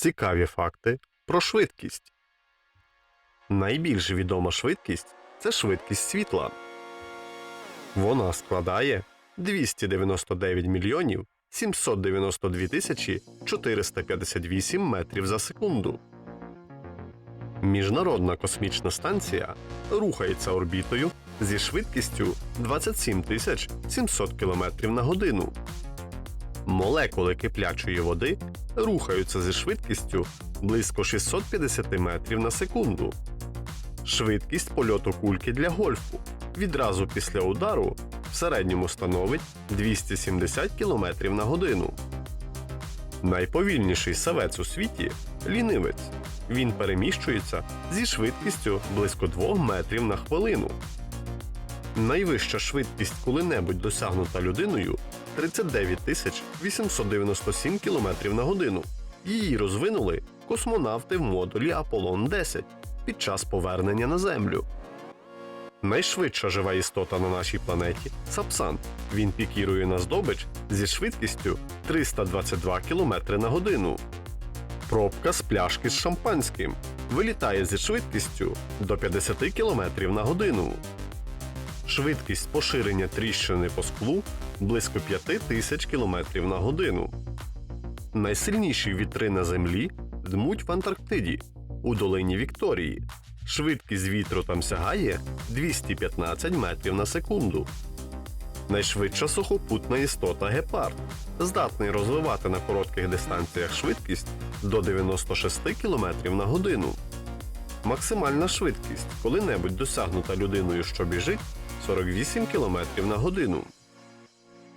Цікаві факти про швидкість. Найбільш відома швидкість це швидкість світла. Вона складає 299 мільйонів 792 тисячі 458 метрів за секунду. Міжнародна космічна станція рухається орбітою зі швидкістю 27 тисяч 700 км на годину. Молекули киплячої води рухаються зі швидкістю близько 650 метрів на секунду. Швидкість польоту кульки для гольфу відразу після удару в середньому становить 270 км на годину. Найповільніший савець у світі лінивець. Він переміщується зі швидкістю близько 2 метрів на хвилину. Найвища швидкість коли-небудь досягнута людиною 39 тисяч 897 км на годину. Її розвинули космонавти в модулі Аполлон 10 під час повернення на Землю. Найшвидша жива істота на нашій планеті Сапсан. Він пікірує на здобич зі швидкістю 322 км на годину. Пробка з пляшки з шампанським вилітає зі швидкістю до 50 км на годину. Швидкість поширення тріщини по склу близько 5 тисяч км на годину. Найсильніші вітри на землі дмуть в Антарктиді у долині Вікторії. Швидкість вітру там сягає 215 метрів на секунду. Найшвидша сухопутна істота гепард здатний розвивати на коротких дистанціях швидкість до 96 км на годину. Максимальна швидкість, коли-небудь досягнута людиною, що біжить, 48 км на годину.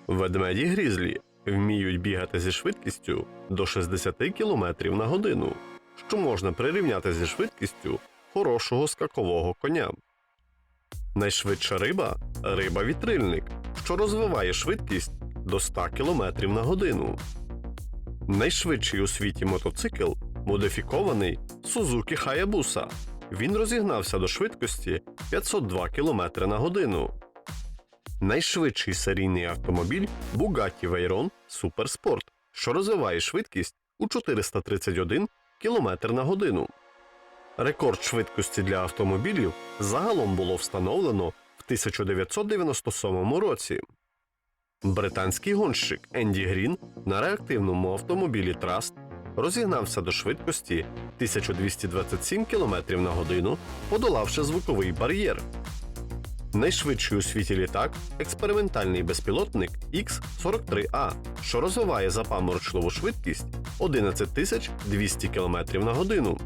Ведмеді грізлі вміють бігати зі швидкістю до 60 км на годину, що можна прирівняти зі швидкістю хорошого скакового коня. Найшвидша риба риба вітрильник, що розвиває швидкість до 100 км на годину. Найшвидший у світі мотоцикл модифікований Suzuki Hayabusa. Він розігнався до швидкості 502 км на годину. Найшвидший серійний автомобіль Bugatti Veyron Supersport, що розвиває швидкість у 431 км на годину. Рекорд швидкості для автомобілів загалом було встановлено в 1997 році. Британський гонщик Енді Грін на реактивному автомобілі Траст розігнався до швидкості 1227 км на годину, подолавши звуковий бар'єр. Найшвидший у світі літак експериментальний безпілотник X-43A, що розвиває запаморочливу швидкість 11200 км на годину.